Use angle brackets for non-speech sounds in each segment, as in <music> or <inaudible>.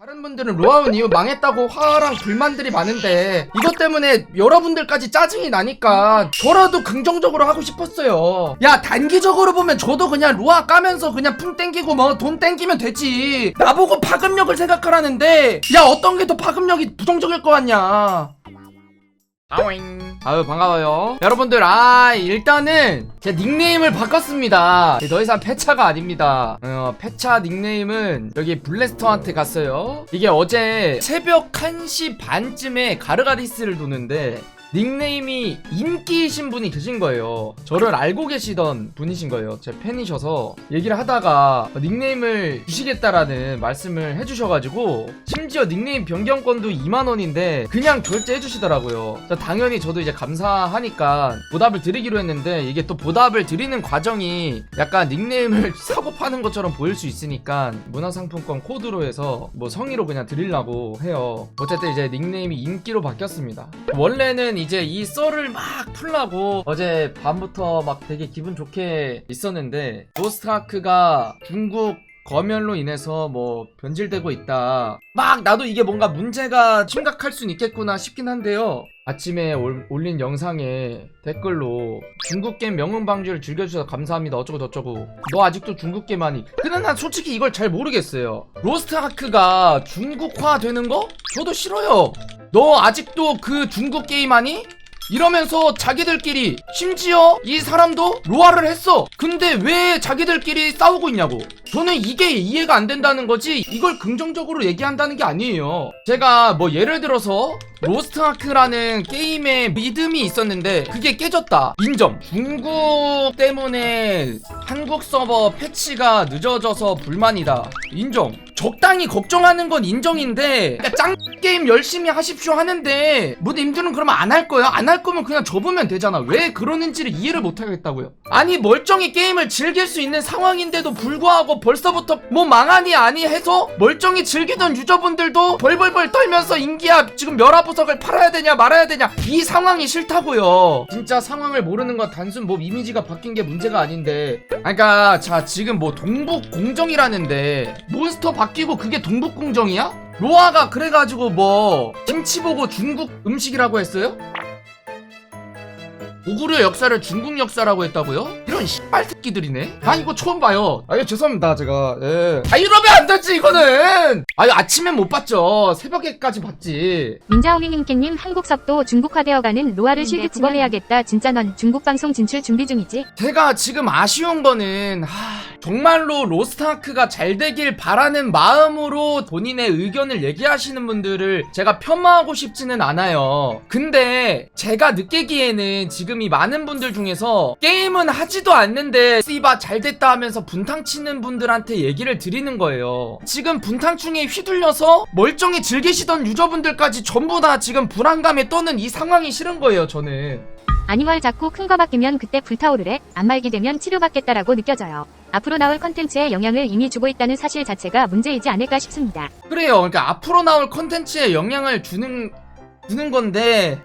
다른 분들은 로아운 이후 망했다고 화랑 불만들이 많은데 이것 때문에 여러분들까지 짜증이 나니까 저라도 긍정적으로 하고 싶었어요. 야 단기적으로 보면 저도 그냥 로아 까면서 그냥 풍 땡기고 뭐 돈 땡기면 되지. 나보고 파급력을 생각하라는데 야 어떤 게 더 파급력이 부정적일 것 같냐. 아잉. 아유 반가워요. 여러분들 아 일단은 제 닉네임을 바꿨습니다. 더 이상 패차가 아닙니다. 어 패차 닉네임은 여기 블래스터한테 갔어요. 이게 어제 새벽 1시 반쯤에 가르가리스를 도는데 닉네임이 인기이신 분이 계신 거예요. 저를 알고 계시던 분이신 거예요. 제 팬이셔서 얘기를 하다가 닉네임을 주시겠다라는 말씀을 해주셔가지고 심지어 닉네임 변경권도 2만 원인데 그냥 결제해 주시더라고요. 당연히 저도 이제 감사하니까 보답을 드리기로 했는데 이게 또 보답을 드리는 과정이 약간 닉네임을 <laughs> 사고 파는 것처럼 보일 수 있으니까 문화상품권 코드로 해서 뭐 성의로 그냥 드리려고 해요. 어쨌든 이제 닉네임이 인기로 바뀌었습니다. 원래는 이제 이 썰을 막 풀라고 어제 밤부터 막 되게 기분 좋게 있었는데 로스트아크가 중국 검열로 인해서 뭐 변질되고 있다. 막 나도 이게 뭔가 문제가 심각할 순 있겠구나 싶긴 한데요. 아침에 올, 올린 영상에 댓글로 중국 게임 명문 방지를 즐겨주셔서 감사합니다 어쩌고 저쩌고 너 아직도 중국 게임 하니 근데 난 솔직히 이걸 잘 모르겠어요 로스트 아크가 중국화 되는 거? 저도 싫어요 너 아직도 그 중국 게임 하니? 이러면서 자기들끼리 심지어 이 사람도 로아를 했어. 근데 왜 자기들끼리 싸우고 있냐고. 저는 이게 이해가 안 된다는 거지 이걸 긍정적으로 얘기한다는 게 아니에요. 제가 뭐 예를 들어서 로스트아크라는 게임에 믿음이 있었는데 그게 깨졌다. 인정. 중국 때문에 한국 서버 패치가 늦어져서 불만이다. 인정 적당히 걱정하는 건 인정인데 그러니까 짱 게임 열심히 하십시오 하는데 뭐 님들은 그러면 안 할 거야? 안 할 거면 그냥 접으면 되잖아 왜 그러는지를 이해를 못 하겠다고요 아니 멀쩡히 게임을 즐길 수 있는 상황인데도 불구하고 벌써부터 뭐 망하니 아니 해서 멀쩡히 즐기던 유저분들도 벌벌벌 떨면서 인기야 지금 멸화보석을 팔아야 되냐 말아야 되냐 이 상황이 싫다고요 진짜 상황을 모르는 건 단순 뭐 이미지가 바뀐 게 문제가 아닌데 그러니까 자 지금 뭐 동북 공정이라는데 몬스터 바뀌고 그게 동북 공정이야? 로아가 그래가지고 뭐 김치 보고 중국 음식이라고 했어요? 고구려 역사를 중국 역사라고 했다고요? 이런 씨발 새끼들이네. 아 이거 처음 봐요. 아 이거 죄송합니다 제가. 예. 아 이러면 안 되지 이거는. 아 이거 아침엔 못 봤죠. 새벽에까지 봤지. 민자오밍님께님 한국석도 중국화되어가는 로아를 실기 국어해야겠다. 진짜 넌 중국 방송 진출 준비 중이지? 제가 지금 아쉬운 거는 하, 정말로 로스트아크가 잘 되길 바라는 마음으로 본인의 의견을 얘기하시는 분들을 제가 폄하하고 싶지는 않아요. 근데 제가 느끼기에는 지금 이 많은 분들 중에서 게임은 하지도 않는데 씨바 잘 됐다 하면서 분탕 치는 분들한테 얘기를 드리는 거예요. 지금 분탕충에 휘둘려서 멀쩡히 즐기시던 유저분들까지 전부 다 지금 불안감에 떠는 이 상황이 싫은 거예요, 저는. 아니멀 자꾸 큰 거 바뀌면 그때 불타오르래. 안 말게 되면 치료받겠다라고 느껴져요. 앞으로 나올 컨텐츠에 영향을 이미 주고 있다는 사실 자체가 문제이지 않을까 싶습니다. 그래요. 그러니까 앞으로 나올 컨텐츠에 영향을 주는 주는 건데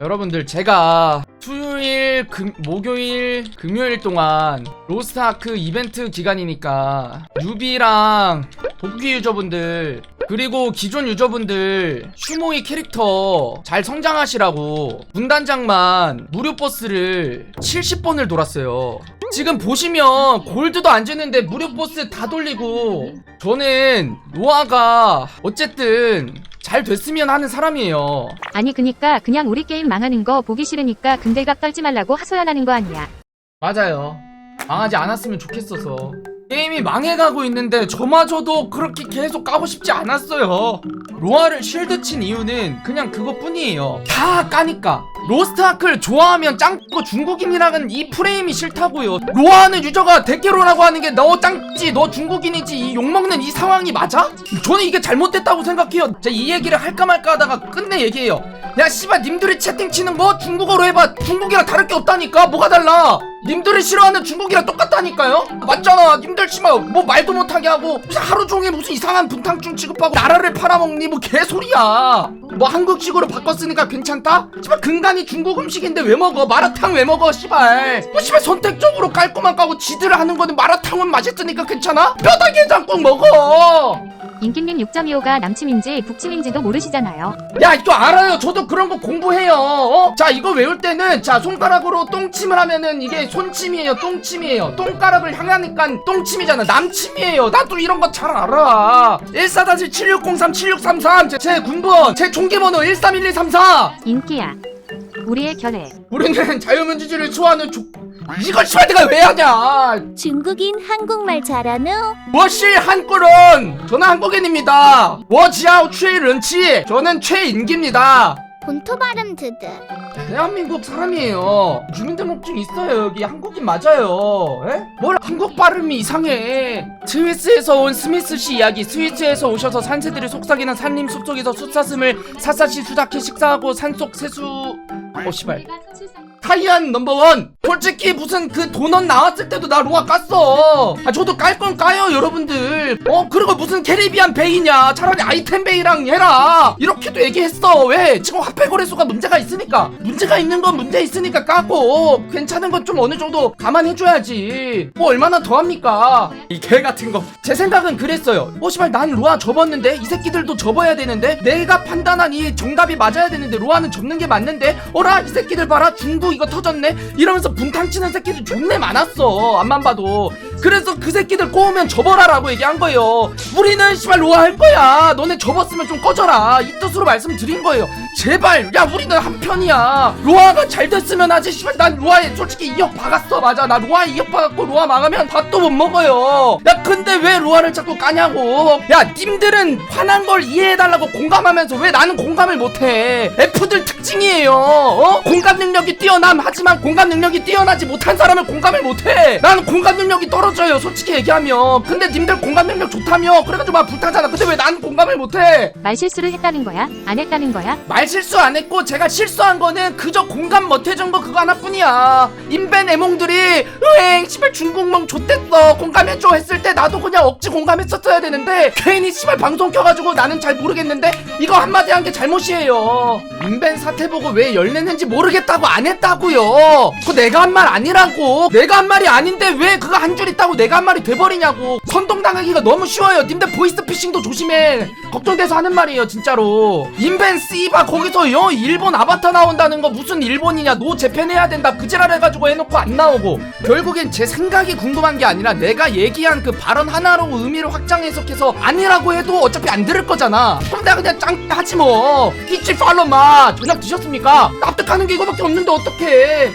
여러분들 제가 수요일, 금, 목요일, 금요일 동안 로스트아크 이벤트 기간이니까 뉴비랑 복귀 유저분들 그리고 기존 유저분들 슈모이 캐릭터 잘 성장하시라고 분단장만 무료 버스를 70번을 돌았어요. 지금 보시면 골드도 안 주는데 무료 버스 다 돌리고 저는 노아가 어쨌든 잘 됐으면 하는 사람이에요. 아니 그니까 그냥 우리 게임 망하는 거 보기 싫으니까 근들갑 떨지 말라고 하소연하는 거 아니야. 맞아요. 망하지 않았으면 좋겠어서. 게임이 망해가고 있는데 저마저도 그렇게 계속 까고 싶지 않았어요. 로아를 쉴드 친 이유는 그냥 그것뿐이에요. 다 까니까. 로스트아크를 좋아하면 짱고 중국인이라는 이 프레임이 싫다고요. 로아하는 유저가 데케로라고 하는 게 너 짱지, 너 중국인이지 이 욕먹는 이 상황이 맞아? 저는 이게 잘못됐다고 생각해요. 제가 이 얘기를 할까 말까 하다가 끝내 얘기해요. 야 씨발 님들이 채팅 치는 거 중국어로 해봐 중국이랑 다를 게 없다니까 뭐가 달라 님들이 싫어하는 중국이랑 똑같다니까요? 맞잖아. 님들 씨발 뭐 말도 못하게 하고 무슨 하루 종일 무슨 이상한 분탕충 취급하고 나라를 팔아먹니? 뭐 개소리야. 뭐 한국식으로 바꿨으니까 괜찮다? 씨발 근간이 중국 음식인데 왜 먹어? 마라탕 왜 먹어 씨발? 뭐 씨발 선택적으로 깔끔한 까고 지들을 하는 거는 마라탕은 맛있으니까 괜찮아? 뼈다귀 장국 먹어 인기님 6.25가 남침인지 북침인지도 모르시잖아요. 야 이거 알아요 저도 그런 거 공부해요 어? 자 이거 외울 때는 자 손가락으로 똥침을 하면은 이게 손침이에요 똥침이에요 똥가락을 향하니까 똥침이잖아 남침이에요 나도 이런 거 잘 알아 14-7603-7633 제, 제 군번 제 총기번호 131234 인기야. 우리의 결례. 우리는 자유민주주의를 추구하는 조... 이걸 씨발 내가 왜 하냐? 중국인 한국말 잘하노? 워실 한꿀은 저는 한국인입니다. 워지아우 최런치! 저는 최인기입니다. 본토 발음 드드. 대한민국 사람이에요. 주민등록증 있어요 여기. 한국인 맞아요. 에? 뭘 한국 발음이 이상해. 스위스에서 온 스미스 씨 이야기. 스위스에서 오셔서 산새들이 속삭이는 산림 숲속에서 숫사슴을 샅샅이 수작해 식사하고 산속 세수. 어 씨발. 타이안 넘버원. 솔직히 무슨 그 도넛 나왔을 때도 나 로아 깠어. 아 저도 깔 건 까요 여러분들. 어 그리고 무슨 캐리비안 베이냐. 차라리 아이템 베이랑 해라. 이렇게도 얘기했어. 왜? 지금 화폐 거래소가 문제가 있으니까. 문제가 있는 건 문제 있으니까 까고. 괜찮은 건 좀 어느 정도 감안해줘야지. 뭐 얼마나 더 합니까? 이 개 같은 거 제 생각은 그랬어요. 어 씨발 난 로아 접었는데 이 새끼들도 접어야 되는데 내가 판단한 이 정답이 맞아야 되는데 로아는 접는 게 맞는데 어라 이 새끼들 봐라. 중국 이거 터졌네? 이러면서 분탕 치는 새끼들 존내 많았어. 앞만 봐도. 그래서 그 새끼들 꼬우면 접어라라고 얘기한 거예요. 우리는 씨발 로아 할 거야. 너네 접었으면 좀 꺼져라. 이 뜻으로 말씀드린 거예요 제발 야 우리는 한 편이야. 로아가 잘 됐으면 하지 씨발. 난 로아에 솔직히 2억 박았어 맞아. 나 로아에 2억 박았고 로아 망하면 밥도 못 먹어요. 야 근데 왜 로아를 자꾸 까냐고? 야 님들은 화난 걸 이해해달라고 공감하면서 왜 나는 공감을 못해? F들 특징이에요. 어? 공감 능력이 뛰어남 하지만 공감 능력이 뛰어나지 못한 사람은 공감을 못해. 나는 공감 능력이 떨어져요 솔직히 얘기하면. 근데 님들 공감 능력 좋다며? 그래가지고 막 불타잖아. 근데 왜 나는 공감을 못해? 말 실수를 했다는 거야? 안 했다는 거야? 말 실수 안 했고 제가 실수한 거는 그저 공감 못 해준 거 그거 하나뿐이야. 인벤 애몽들이 으엥 씨발 중국몽 좆됐어. 공감해줘 했을 때 나도 그냥 억지 공감했었어야 되는데 괜히 씨발 방송 켜가지고 나는 잘 모르겠는데 이거 한마디 한 게 잘못이에요. 인벤 사태 보고 왜 열냈는지 모르겠다고 안 했다고요. 그거 내가 한 말 아니라고. 내가 한 말이 아닌데 왜 그거 한 줄 있다고 내가 한 말이 돼버리냐고. 선동당하기가 너무 쉬워요. 님들 보이스피싱도 조심해. 걱정돼서 하는 말이에요 진짜로. 인벤 씨바 거기서 요 일본 아바타 나온다는 거 무슨 일본이냐? 노 재팬해야 된다. 그지랄 해가지고 해놓고 안 나오고. 결국엔 제 생각이 궁금한 게 아니라 내가 얘기한 그 발언 하나로 의미를 확장 해석해서 아니라고 해도 어차피 안 들을 거잖아. 그럼 내가 그냥 짱 하지 뭐. 끼치 팔로 맛 저녁 드셨습니까? 납득하는 게 이거밖에 없는데 어떡해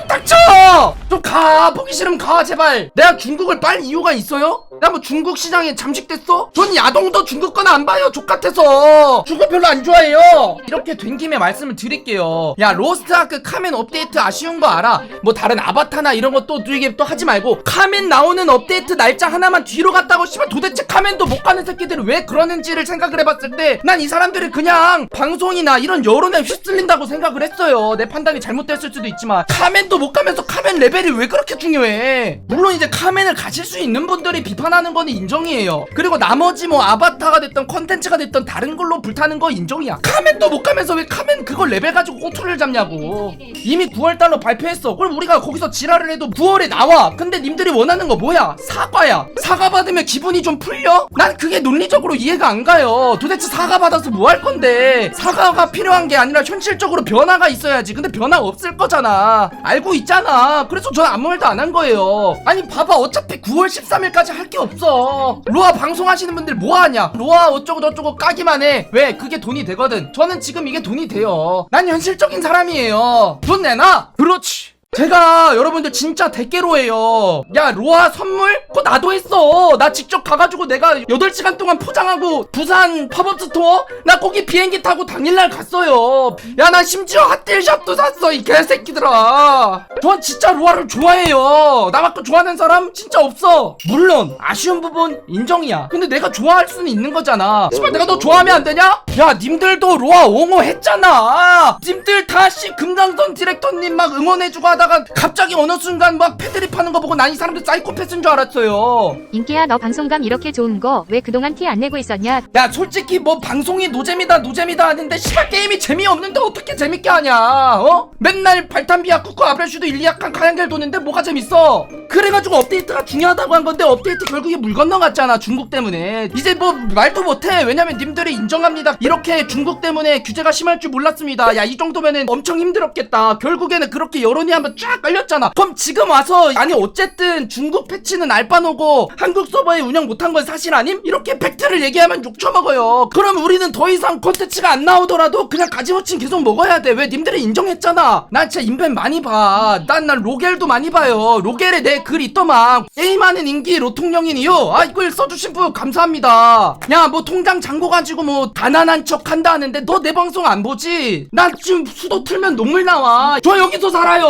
좀 닥쳐! 좀 가! 보기 싫으면 가, 제발! 내가 중국을 빨 이유가 있어요? 내가 뭐 중국 시장에 잠식됐어? 전 야동도 중국 거나 안 봐요, 족같아서! 중국 별로 안 좋아해요! 이렇게 된 김에 말씀을 드릴게요. 야, 로스트아크 카멘 업데이트 아쉬운 거 알아? 뭐 다른 아바타나 이런 것도 되게 또 하지 말고, 카멘 나오는 업데이트 날짜 하나만 뒤로 갔다고, 씨발 도대체 카멘도 못 가는 새끼들이 왜 그러는지를 생각을 해봤을 때, 난 이 사람들이 그냥 방송이나 이런 여론에 휩쓸린다고 생각을 했어요. 내 판단이 잘못됐을 수도 있지만, 카멘 도 못 가면서 카멘 레벨이 왜 그렇게 중요해? 물론 이제 카멘을 가질 수 있는 분들이 비판하는 거는 인정이에요. 그리고 나머지 뭐 아바타가 됐던 컨텐츠가 됐던 다른 걸로 불타는 거 인정이야. 카멘도 못 가면서 왜 카멘 그걸 레벨 가지고 꼬투를 잡냐고. 이미 9월달로 발표했어. 그럼 우리가 거기서 지랄을 해도 9월에 나와. 근데 님들이 원하는 거 뭐야? 사과야. 사과 받으면 기분이 좀 풀려? 난 그게 논리적으로 이해가 안 가요. 도대체 사과 받아서 뭐 할 건데? 사과가 필요한 게 아니라 현실적으로 변화가 있어야지. 근데 변화 없을 거잖아. 알고 있잖아. 그래서 저는 아무 말도 안 한 거예요. 아니 봐봐 어차피 9월 13일까지 할 게 없어. 로아 방송하시는 분들 뭐 하냐? 로아 어쩌고 저쩌고 까기만 해. 왜? 그게 돈이 되거든. 저는 지금 이게 돈이 돼요. 난 현실적인 사람이에요. 돈 내놔. 그렇지. 제가 여러분들 진짜 대깨로예요. 야 로아 선물? 그거 나도 했어. 나 직접 가가지고 내가 8시간 동안 포장하고 부산 팝업 스토어? 나 거기 비행기 타고 당일날 갔어요. 야 나 심지어 핫딜샵도 샀어 이 개새끼들아. 전 진짜 로아를 좋아해요. 나만큼 좋아하는 사람 진짜 없어. 물론 아쉬운 부분 인정이야. 근데 내가 좋아할 수는 있는 거잖아. 씨발 내가 너 좋아하면 안 되냐? 야 님들도 로아 옹호 했잖아. 님들 다씨 금강선 디렉터님 막 응원해주고 하다가 갑자기 어느 순간 막 패드립 하는 거 보고 난 이 사람들 사이코패스인 줄 알았어요. 인기야 너 방송감 이렇게 좋은 거 왜 그동안 티 안 내고 있었냐? 야 솔직히 뭐 방송이 노잼이다 노잼이다 하는데 씨발 게임이 재미없는데 어떻게 재밌게 하냐 어? 맨날 발탄비야 쿠쿠 아브레슈도 일리약한 가양겔 도는데 뭐가 재밌어 그래가지고 업데이트가 중요하다고 한 건데 업데이트 결국에 물 건너갔잖아 중국 때문에 이제 뭐 말도 못해 왜냐면 님들이 인정합니다 이렇게 중국 때문에 규제가 심할 줄 몰랐습니다 야 이 정도면은 엄청 힘들었겠다 결국에는 그렇게 여론이 한번 쫙 깔렸잖아. 그럼 지금 와서 아니 어쨌든 중국 패치는 알바노고 한국 서버에 운영 못한 건 사실 아님? 이렇게 팩트를 얘기하면 욕처먹어요. 그럼 우리는 더 이상 콘텐츠가 안 나오더라도 그냥 가지머친 계속 먹어야 돼. 왜 님들이 인정했잖아. 난 진짜 인벤 많이 봐 난 난 로겔도 많이 봐요. 로겔에 내 글 있더만. 게임하는 인기 로통령이니요. 아 이걸 써주신 분 감사합니다. 야 뭐 통장 잔고 가지고 뭐 가난한 척 한다 하는데 너 내 방송 안 보지? 난 지금 수도 틀면 눈물 나와. 저 여기서 살아요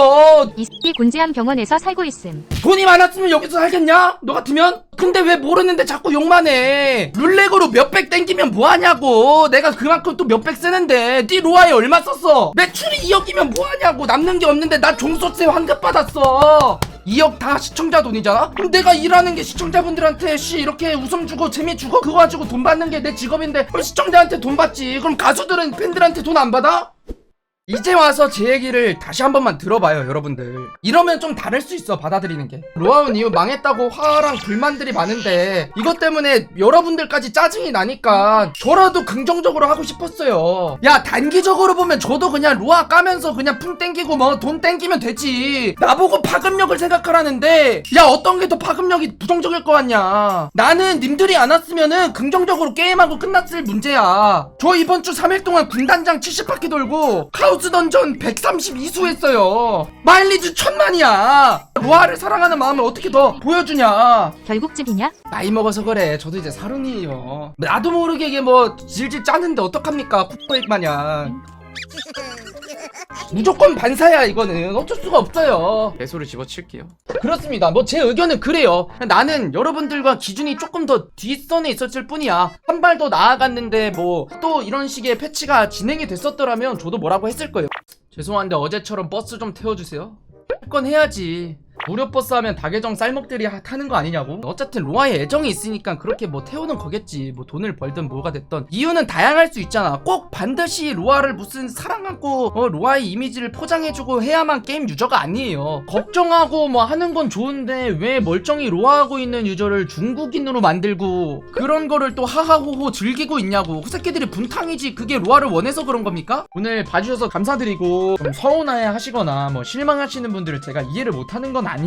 이 새끼 곤지암 병원에서 살고 있음. 돈이 많았으면 여기서 살겠냐? 너 같으면? 근데 왜 모르는데 자꾸 욕만 해? 룰렉으로 몇백 땡기면 뭐하냐고 내가 그만큼 또 몇백 쓰는데 네 로아에 얼마 썼어? 매출이 2억이면 뭐하냐고 남는 게 없는데 나 종소세 환급 받았어 2억 다 시청자 돈이잖아? 그럼 내가 일하는 게 시청자분들한테 씨 이렇게 웃음 주고 재미 주고 그거 가지고 돈 받는 게 내 직업인데 그럼 시청자한테 돈 받지 그럼 가수들은 팬들한테 돈 안 받아? 이제 와서 제 얘기를 다시 한 번만 들어봐요 여러분들. 이러면 좀 다를 수 있어 받아들이는 게. 로아운 이후 망했다고 화랑 불만들이 많은데 이것 때문에 여러분들까지 짜증이 나니까 저라도 긍정적으로 하고 싶었어요. 야 단기적으로 보면 저도 그냥 로아 까면서 그냥 풍 땡기고 뭐 돈 땡기면 되지. 나보고 파급력을 생각하라는데. 야 어떤 게 더 파급력이 부정적일 것 같냐? 나는 님들이 안 왔으면은 긍정적으로 게임하고 끝났을 문제야. 저 이번 주 3일 동안 군단장 70바퀴 돌고 카우 스 던전 132수 했어요. 마일리지 천만이야. 로아를 사랑하는 마음을 어떻게 더 보여주냐? 결국 집이냐? 나이 먹어서 그래. 저도 이제 사른이에요. 나도 모르게 이게 뭐 질질 짜는데 어떡합니까? 풋보익 마냥 무조건 반사야 이거는. 어쩔 수가 없어요. 개소를 집어칠게요. 그렇습니다. 뭐 제 의견은 그래요. 나는 여러분들과 기준이 조금 더 뒷선에 있었을 뿐이야. 한 발 더 나아갔는데 뭐 또 이런 식의 패치가 진행이 됐었더라면 저도 뭐라고 했을 거예요. 죄송한데 어제처럼 버스 좀 태워주세요. 할건 해야지 무료 버스 하면 다계정 쌀먹들이 하- 타는 거 아니냐고? 어쨌든 로아에 애정이 있으니까 그렇게 뭐 태우는 거겠지. 뭐 돈을 벌든 뭐가 됐던. 이유는 다양할 수 있잖아. 꼭 반드시 로아를 무슨 사랑하고 어, 로아의 이미지를 포장해주고 해야만 게임 유저가 아니에요. 걱정하고 뭐 하는 건 좋은데 왜 멀쩡히 로아하고 있는 유저를 중국인으로 만들고 그런 거를 또 하하호호 즐기고 있냐고. 그 새끼들이 분탕이지. 그게 로아를 원해서 그런 겁니까? 오늘 봐주셔서 감사드리고 좀 서운해 하시거나 뭐 실망하시는 분들을 제가 이해를 못하는 건 아니에요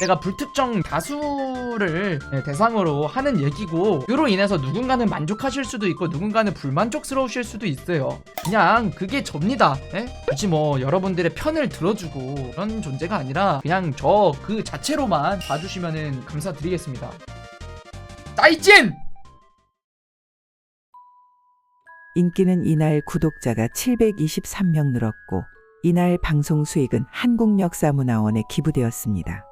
제가 불특정 다수를 네, 대상으로 하는 얘기고 이로 인해서 누군가는 만족하실 수도 있고 누군가는 불만족스러우실 수도 있어요 그냥 그게 접니다 예? 굳이 뭐 여러분들의 편을 들어주고 그런 존재가 아니라 그냥 저 그 자체로만 봐주시면 감사드리겠습니다 따이찐! 인기는 이날 구독자가 723명 늘었고 이날 방송 수익은 한국역사문화원에 기부되었습니다.